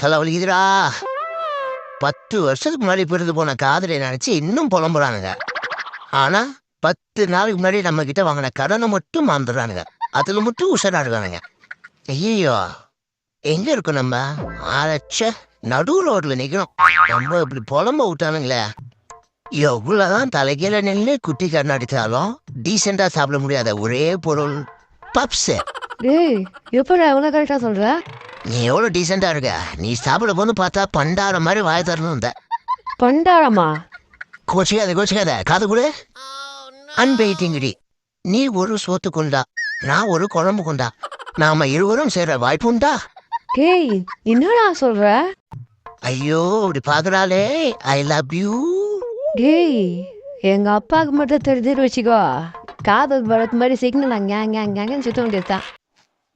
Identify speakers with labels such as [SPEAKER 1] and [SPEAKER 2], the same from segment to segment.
[SPEAKER 1] தலை வலிக்குதுடா பத்து வருஷத்துக்கு முன்னாடி பிறந்து போன காதலை நினச்சி இன்னும் புலம்புறானுங்க. ஆனால் பத்து நாளைக்கு முன்னாடி நம்ம கிட்ட வாங்கின கடனை மட்டும் மறந்துடுறானுங்க. அதில் மட்டும் உஷாரா இருக்கானுங்க. ஐயோ எங்கே இருக்கோம் நம்ம? ஆரச்ச நடு ரோட்டில் நிற்கிறோம் ரொம்ப இப்படி புலம்ப விட்டானுங்களே. எவ்வளோதான் தலைகீழ நெல் குட்டி கண்ணாடித்தாலும் டீசெண்டாக சாப்பிட முடியாத ஒரே பொருள் பப்ஸு.
[SPEAKER 2] டேய் எப்படி எவ்வளோ கரெக்டாக சொல்கிற
[SPEAKER 1] நீ எவ்வளவு டீசெண்டா இருக்க? நீ சாப்பிட போது பார்த்தா பண்டார மாதிரி வாய திறந்து வந்த.
[SPEAKER 2] பண்டாரமா?
[SPEAKER 1] கோச்சிக்காத கோச்சிக்காத. காது கூட. அன்பெயிட்டிங்கடி நீ ஒரு சோத்து கொண்டா. நான் ஒரு குழம்பு கொண்டா. நாம இருவரும் சேர வாய்ப்பு உண்டா?
[SPEAKER 2] டேய் என்னடா சொல்கிற
[SPEAKER 1] ஐயோ இப்படி பாக்குறாளே. ஐ லவ் யூ
[SPEAKER 2] டேய் எங்கள் அப்பாவுக்கு மட்டும் தெரிஞ்சிரு வச்சுக்கோ. காதல் பரத் மாதிரி சிக்னல் அங்கே அங்கே அங்கே அங்கேன்னு சுத்த வேண்டியதுதான்.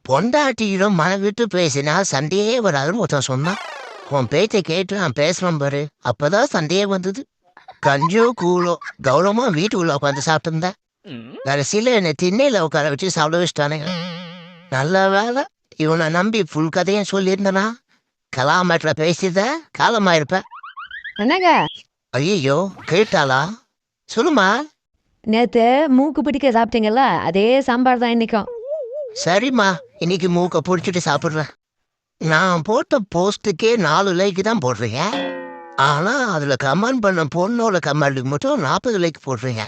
[SPEAKER 1] பொண்டாட்டியிடம் மன விட்டு பேசினா சண்டையே வராதுன்னு ஒருத்தன் சொன்னான். உன் பேச்சை கேட்டு நான் பேசுறேன் பாரு. அப்பதான் சண்டையே வந்தது. கஞ்சோ கூழோ கௌரவமா வீட்டுக்குள்ள உட்காந்து சாப்பிட்டு இருந்தேன் கடைசியில என்னை திண்ணையில உட்கார வச்சு சாப்பிட வச்சுட்டானுங்க நல்ல வேலை இவனை நம்பி ஃபுல் கதையும் சொல்லியிருந்தனா. கலாமேட்ல பேசித காலமாயிருப்ப.
[SPEAKER 2] என்னங்க?
[SPEAKER 1] ஐயோ கேட்டாளா? சொல்லுமா?
[SPEAKER 2] நேற்று மூக்கு பிடிக்க சாப்பிட்டீங்கல்ல அதே சாம்பார் தான் இன்னைக்கும்.
[SPEAKER 1] சரிம்மா இன்னைக்கு மூக்க பிடிச்சிட்டு சாப்பிட்றேன். நான் போட்ட போஸ்ட்டுக்கே நாலு லைக்கு தான் போடுறீங்க. ஆனா அதுல கமெண்ட் பண்ண பொண்ணோட கமெண்ட்டுக்கு மட்டும் நாற்பது லைக் போடுறீங்க.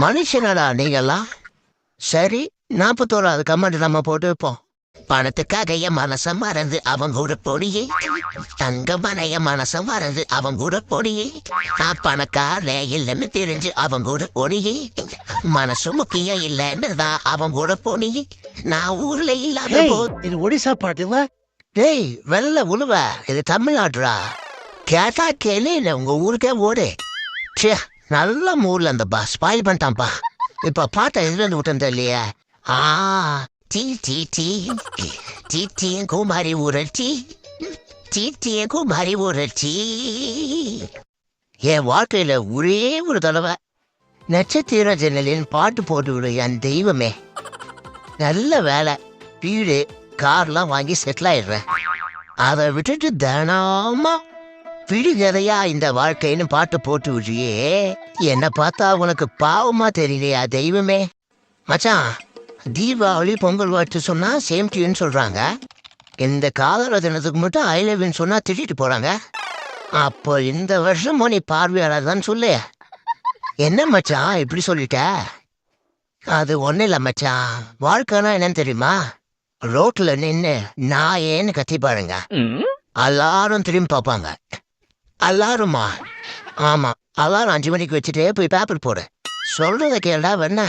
[SPEAKER 1] மனுஷனடா நீங்கெல்லாம்? சரி நாற்பத்தோராது கமெண்ட் நம்ம போட்டு வைப்போம். பணத்துக்காக என் மனச மறந்து அவன் கூட பொடியே. தங்கமான என் மனச மறந்து அவன் கூட பொடியே. நான் பணக்கார இல்லைன்னு தெரிஞ்சு அவன் கூட பொடியே. மனசு முக்கியம் இல்லைன்னு தான் அவன் கூட பொடியே. நான் ஊர்ல இல்லாத
[SPEAKER 3] இது ஒடிசா பாட்டுல?
[SPEAKER 1] டேய் வெள்ள உழுவ இது தமிழ்நாட்டுடா. கேட்டா கேளு உங்க ஊருக்கே ஓடு. ச்சே நல்ல மூர்ல அந்த பா ஸ்பாயில் பண்ணிட்டான்ப்பா இப்ப பாட்டை எதுல இருந்து விட்டேன் தெரியலையே. ஆ டீ டீ டீ. டீ டீ குமாரி ஊரட்சி. டீ டீ குமாரி ஊரட்சி. என் வாழ்க்கையில ஒரே ஒரு தடவை நட்சத்திர ஜன்னலின் பாட்டு போட்டு விடு என் தெய்வமே. நல்ல வேலை. வீடு கார்லாம் வாங்கி செட்டில் ஆயிடுறேன். அதை விட்டுட்டு தினமா விடுகதையா இந்த வாழ்க்கைன்னு பாட்டு போட்டு விடுறியே. என்னை பார்த்தா உனக்கு பாவமா தெரியலையா தெய்வமே? மச்சான் தீபாவளி பொங்கல் வாழ்த்து சொன்னா சேம் டியூன்னு சொல்றாங்க. இந்த காதல தினத்துக்கு மட்டும் ஐ லவ்னு சொன்னா திட்டிட்டு போறாங்க. அப்போ இந்த வருஷமும் நீ பார்வையாளர் தான் சொல்லு. என்ன மச்சான் இப்படி சொல்லிட்ட? அது ஒன்றும் இல்லை மச்சான். வாழ்க்கைனா என்னன்னு தெரியுமா? ரோட்ல நின்று நான் ஏன்னு கத்தி பாருங்க. எல்லாரும் திரும்பி பார்ப்பாங்க. எல்லாருமா? ஆமா. எல்லாரும் அஞ்சு மணிக்கு வச்சுட்டு போய் பேப்பர் போடு. சொல்றத கேளடா வெண்ண.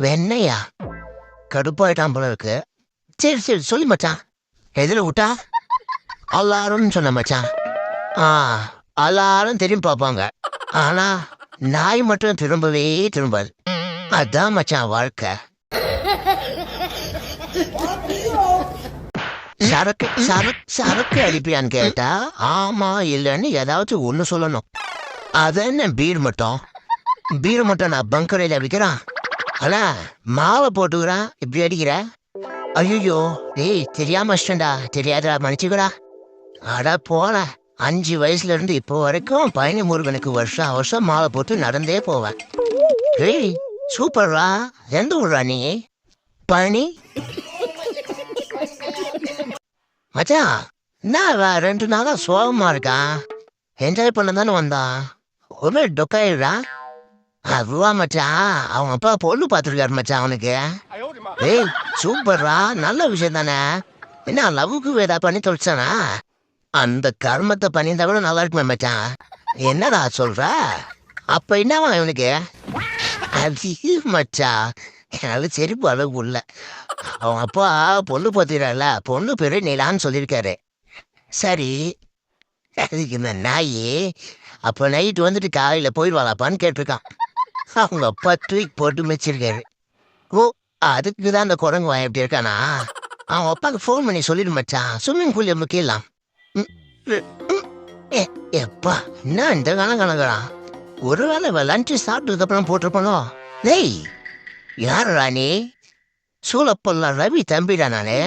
[SPEAKER 1] வெண்ணையா? கடுப்பாயிட்டான் போல இருக்கு. சரி சரி சொல்லி மச்சான். எதில் விட்டா? எல்லாரும் சொன்ன மச்சான். ஆ எல்லாரும் திரும்பி பார்ப்பாங்க. ஆனா நாய் மட்டும் திரும்பவே திரும்பாது. அதான் மச்சான் வாழ்க்கை. சரக்கு சரக்கு சரக்கு அடிப்பியான்னு கேட்டா ஆமா இல்லைன்னு ஏதாவது ஒன்று சொல்லணும். அது என்ன பீர் மட்டும்? பீர் மட்டும் நான் பங்கரையில் விற்கிறான் ஆனா மாலை போட்டுக்கிறான். இப்படி அடிக்கிற? ஐயோ டேய் தெரியாம இஷ்டண்டா தெரியாதடா மன்னிச்சுக்கடா. அட போல அஞ்சு வயசுல இருந்து இப்போ வரைக்கும் பழனி முருகனுக்கு வருஷம் வருஷம் மாலை போட்டு நடந்தே போவேன். டேய் சூப்பர்ரா? எந்த ஊர்ரா நீ? பழனி? மச்சான் என்ன ரெண்டு நாளா சோகமா இருக்கா? என்ஜாய் பண்ண தானே வந்தான் ஒரு டொக்காயிடுறா அதுவா மச்சான் அவன் அப்பா பொண்ணு பார்த்துருக்காரு மச்சான் அவனுக்கு. ஏய் சூப்பர்ரா. நல்ல விஷயம் தானே. என்ன லவ்வுக்கு வேதா பண்ணி தொலைச்சானா? அந்த கர்மத்தை பண்ணியிருந்தா கூட நல்லா இருக்குமே மச்சான் என்னடா சொல்ற? அப்ப என்னவா இவனுக்கு? அது மச்சான் எனக்கு செருப்பு அளவு உள்ள அவன் அப்பா பொண்ணு பார்த்துக்கிறாள்ல பொண்ணு பேரு நிலான்னு சொல்லியிருக்காரு சரி. அதுக்கு இந்த நாய் அப்போ நைட்டு வந்துட்டு காலையில் போயிடுவாளாப்பான்னு கேட்டிருக்கான். அவங்க அப்பா தூக்கி போட்டு மிச்சிருக்காரு ஓ அதுக்கு தான் அந்த குரங்கு வாய் எப்படி இருக்கானா? அவன் அப்பாவுக்கு ஃபோன் பண்ணி சொல்லிடு மச்சான் ஸ்விம்மிங் பூல் முக்கியலாம் எப்பா என்ன இந்த கணக்கணக்கிறான் ஒருவேளை இவன் லஞ்சு சாப்பிட்டதுக்கு அப்புறம் போட்டிருப்பானோ டேய் யாரா நீ? சூழப்பல்ல ரவி தம்பிடா நானே.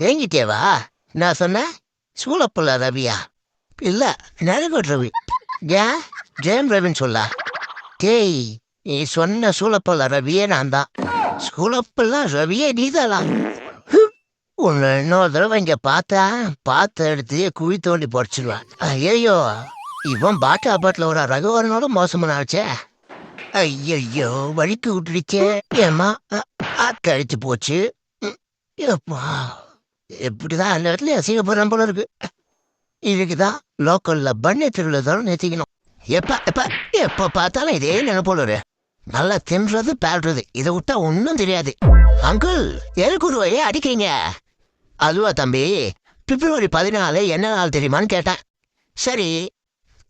[SPEAKER 1] ஏங்கிட்டே வா. நான் சொன்னேன் சூழப்பல்ல ரவியா? இல்லை நரகோட் ரவி. ஏன்? ஜெயம் ரவின்னு சொல்ல. டேய் நீ சொன்ன சூழப்பல்ல ரவியே நான் தான். சூழப்புள்ள ரவியே நீதாளா உன்னை இன்னொரு தடவை இங்கே பார்த்தா பார்த்த எடுத்து குழி தோண்டி பொடிச்சிடுவான் ஐயோ இவன் பாட்டா பாட்டில் ஒரு ரகுவரனோட மோசமானாச்சே. ஐயோ வழிக்கு விட்டுடுச்சே. ஏமா கழிச்சு போச்சு. ம், எப்பா எப்படிதான் அந்த இடத்துல அசிங்கப்படுறான் போல இருக்கு. இதுக்குதான் லோக்கல்ல பண்ணை திருவிழா தான் நிறுத்திக்கணும் எப்ப எப்ப எப்ப பார்த்தாலும் இதே நினைப்போல ஒரு நல்லா தின்றது பேடுறது இதை விட்டா ஒன்றும் தெரியாது. அங்கிள் எருக்குருவையே அடிக்கிறீங்க. அதுவா தம்பி பிப்ரவரி பதினாலு என்ன நாள் தெரியுமான்னு கேட்டேன். சரி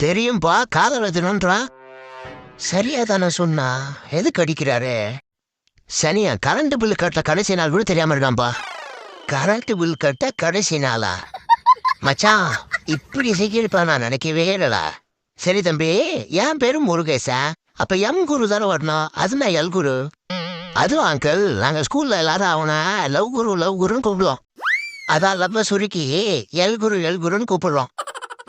[SPEAKER 1] தெரியும்பா காதல் எதுனன்றா? சரியா தானே சொன்னா எதுக்கு அடிக்கிறாரு? சனியா கரண்ட் பில் கட்ட கடைசி நாள் கூட தெரியாம இருக்கான்பா. கரண்ட் பில் கட்ட கடைசி நாளா? மச்சான் இப்படி செய்யிருப்பா நான் நினைக்கவே இல்லடா. சரி தம்பி என் பேரும் முருகேசா அப்ப எம் குரு தானே வரணும்? அது நான் எல் குரு? அதுவும் அங்கிள் நாங்கள் ஸ்கூல்ல எல்லாரும் அவனை லவ் குரு லவ் குருன்னு கூப்பிடுவோம். அதான் லவ்வ சுருக்கி எல் குரு எல் குருன்னு கூப்பிடுறோம்.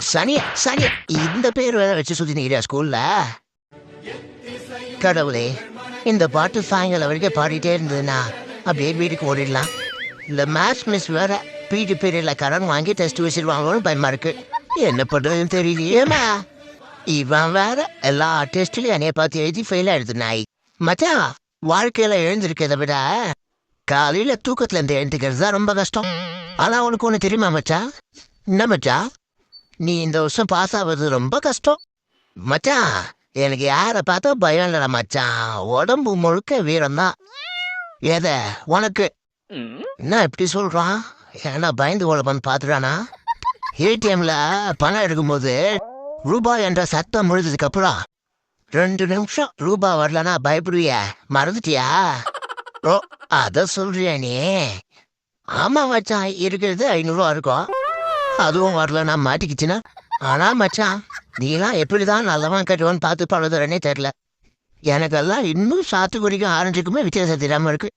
[SPEAKER 1] சனியா சனியா இந்த பேர் வேற வச்சு சுத்தி நிக்கிறியா ஸ்கூல்ல கடவுளே இந்த பாட்டு சாயங்காலம் வரைக்கும் பாடிட்டே இருந்ததுன்னா அப்படியே வீட்டுக்கு ஓடிடலாம். இந்த மேத்ஸ் மிஸ் வேற பிடி பீரியட்ல கடன் வாங்கி டெஸ்ட் வச்சிருவாங்களோன்னு பயமா இருக்கு. என்ன பண்றதுன்னு தெரியலையேமா இவன் வேற எல்லா டெஸ்ட்லையும் என்னைய பார்த்து எழுதி ஃபெயில் ஆயிடுது நாய் மச்சான் வாழ்க்கையில எழுந்திருக்கிறத விட காலையில தூக்கத்துல இருந்து எழுந்துக்கிறது தான் ரொம்ப கஷ்டம். ஆனா உனக்கு ஒன்று தெரியுமா மச்சா என்ன மச்சா நீ இந்த வருஷம் பாஸ் ஆகுறது ரொம்ப கஷ்டம். மச்சான் எனக்கு யாரை பார்த்தா பயம் இல்லடா மச்சான். உடம்பு முழுக்க வீரம்தான். எத உனக்கு? என்ன இப்படி சொல்றான்? ஏன்னா பயந்து உழப்பன்னு பார்த்துட்டானா? ஏடிஎம்ல பணம் எடுக்கும்போது ரூபாய் என்ற சத்தம் முழுதுக்கு அப்புறம் ரெண்டு நிமிஷம் ரூபாய் வரலனா பயப்படுவிய. மறந்துட்டியா? ஓ அத சொல்றியா நீ? ஆமா மச்சான் இருக்கிறது ஐநூறுவா இருக்கும். அதுவும் வரலனா மாட்டிக்கிச்சுன்னா? ஆனா மச்சான் நீலாம் எப்படிதான் நல்லவன் கட்டுவான்னு பார்த்து பழதுறனே தெரில எனக்கெல்லாம் இன்னும் சாத்துக்குடிக்கும் ஆரஞ்சுக்குமே வித்தியாசம் தெரியாமல் இருக்கு.